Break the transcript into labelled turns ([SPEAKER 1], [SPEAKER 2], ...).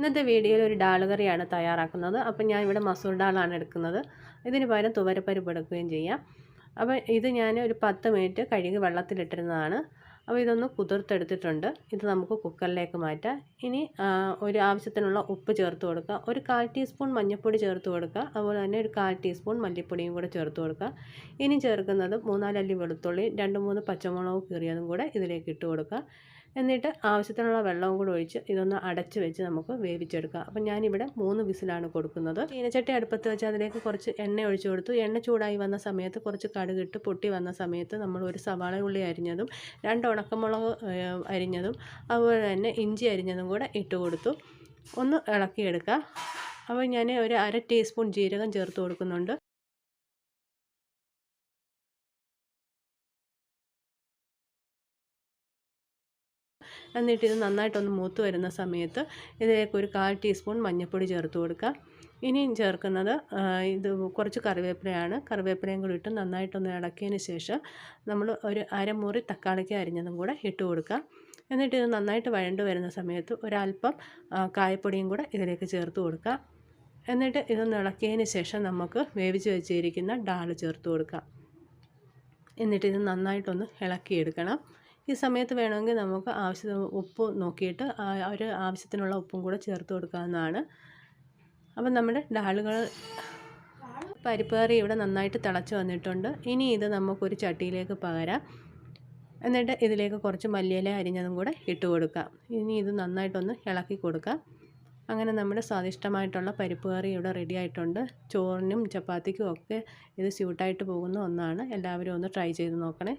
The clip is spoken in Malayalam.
[SPEAKER 1] ഇന്നത്തെ വീഡിയോയിൽ ഒരു ഡാൾ കറിയാണ് തയ്യാറാക്കുന്നത്. അപ്പം ഞാൻ ഇവിടെ മസൂർ ഡാളാണ് എടുക്കുന്നത്. ഇതിന് പകരം തുവരപ്പരിപ്പ് എടുക്കുകയും ചെയ്യാം. അപ്പോൾ ഇത് ഞാൻ ഒരു പത്ത് മിനിറ്റ് കഴുകി വെള്ളത്തിലിട്ടിരുന്നതാണ്. അപ്പോൾ ഇതൊന്ന് കുതിർത്തെടുത്തിട്ടുണ്ട്. ഇത് നമുക്ക് കുക്കറിലേക്ക് മാറ്റാം. ഇനി ഒരു ആവശ്യത്തിനുള്ള ഉപ്പ് ചേർത്ത് കൊടുക്കുക. ഒരു കാൽ ടീസ്പൂൺ മഞ്ഞൾപ്പൊടി ചേർത്ത് കൊടുക്കുക. അതുപോലെ തന്നെ ഒരു കാൽ ടീസ്പൂൺ മല്ലിപ്പൊടിയും കൂടെ ചേർത്ത് കൊടുക്കുക. ഇനി ചേർക്കുന്നത് മൂന്നാലല്ലി വെളുത്തുള്ളി രണ്ട് മൂന്ന് പച്ചമുളക് കീറിയതും കൂടെ ഇതിലേക്ക് ഇട്ട് കൊടുക്കുക. എന്നിട്ട് ആവശ്യത്തിനുള്ള വെള്ളവും കൂടെ ഒഴിച്ച് ഇതൊന്ന് അടച്ച് വെച്ച് നമുക്ക് വേവിച്ചെടുക്കാം. അപ്പം ഞാനിവിടെ മൂന്ന് വിസിലാണ് കൊടുക്കുന്നത്. ചീനച്ചട്ടി അടുപ്പത്ത് വെച്ച് അതിലേക്ക് കുറച്ച് എണ്ണ ഒഴിച്ചു കൊടുത്തു. എണ്ണ ചൂടായി വന്ന സമയത്ത് കുറച്ച് കടുകിട്ട് പൊട്ടി വന്ന സമയത്ത് നമ്മൾ ഒരു സവാള ഉള്ളി അരിഞ്ഞതും രണ്ട് ഉണക്കമുളക് അരിഞ്ഞതും അതുപോലെ തന്നെ ഇഞ്ചി അരിഞ്ഞതും കൂടെ ഇട്ട് കൊടുത്തു. ഒന്ന് ഇളക്കിയെടുക്കുക അപ്പോൾ ഞാൻ ഒരു അര ടീസ്പൂൺ ജീരകം ചേർത്ത് കൊടുക്കുന്നുണ്ട്. എന്നിട്ട് ഇത് നന്നായിട്ടൊന്ന് മൂത്ത് വരുന്ന സമയത്ത് ഇതിലേക്ക് ഒരു കാൽ ടീസ്പൂൺ മഞ്ഞൾപ്പൊടി ചേർത്ത് കൊടുക്കുക. ഇനിയും ചേർക്കുന്നത് ഇത് കുറച്ച് കറിവേപ്പിലയാണ്. കറിവേപ്പിലയും കൂടി ഇട്ട് നന്നായിട്ടൊന്ന് ഇളക്കിയതിന് ശേഷം നമ്മൾ ഒരു അരമുറി തക്കാളിക്ക് അരിഞ്ഞതും കൂടെ ഇട്ട് കൊടുക്കുക. എന്നിട്ട് ഇത് നന്നായിട്ട് വഴണ്ട് വരുന്ന സമയത്ത് ഒരല്പം കായപ്പൊടിയും കൂടെ ഇതിലേക്ക് ചേർത്ത് കൊടുക്കുക. എന്നിട്ട് ഇതൊന്ന് ഇളക്കിയതിന് ശേഷം നമുക്ക് വേവിച്ച് വെച്ചിരിക്കുന്ന ഡാൾ ചേർത്ത് കൊടുക്കുക. എന്നിട്ട് ഇത് നന്നായിട്ടൊന്ന് ഇളക്കിയെടുക്കണം. ഈ സമയത്ത് വേണമെങ്കിൽ നമുക്ക് ആവശ്യത്തിന് ഉപ്പ് നോക്കിയിട്ട് ഒരു ആവശ്യത്തിനുള്ള ഉപ്പും കൂടെ ചേർത്ത് കൊടുക്കാവുന്നതാണ്. അപ്പം നമ്മുടെ ഡാളുകൾ പരിപ്പ് കറി ഇവിടെ നന്നായിട്ട് തിളച്ച് വന്നിട്ടുണ്ട്. ഇനി ഇത് നമുക്കൊരു ചട്ടിയിലേക്ക് പകരാം. എന്നിട്ട് ഇതിലേക്ക് കുറച്ച് മല്ലിയില അരിഞ്ഞതും കൂടെ ഇട്ട് കൊടുക്കാം. ഇനി ഇത് നന്നായിട്ടൊന്ന് ഇളക്കി കൊടുക്കാം. അങ്ങനെ നമ്മുടെ സ്വാദിഷ്ടമായിട്ടുള്ള പരിപ്പ് കറി ഇവിടെ റെഡി ആയിട്ടുണ്ട്. ചോറിനും ചപ്പാത്തിക്കും ഒക്കെ ഇത് സ്യൂട്ടായിട്ട് പോകുന്ന ഒന്നാണ്. എല്ലാവരും ഒന്ന് ട്രൈ ചെയ്ത് നോക്കണേ.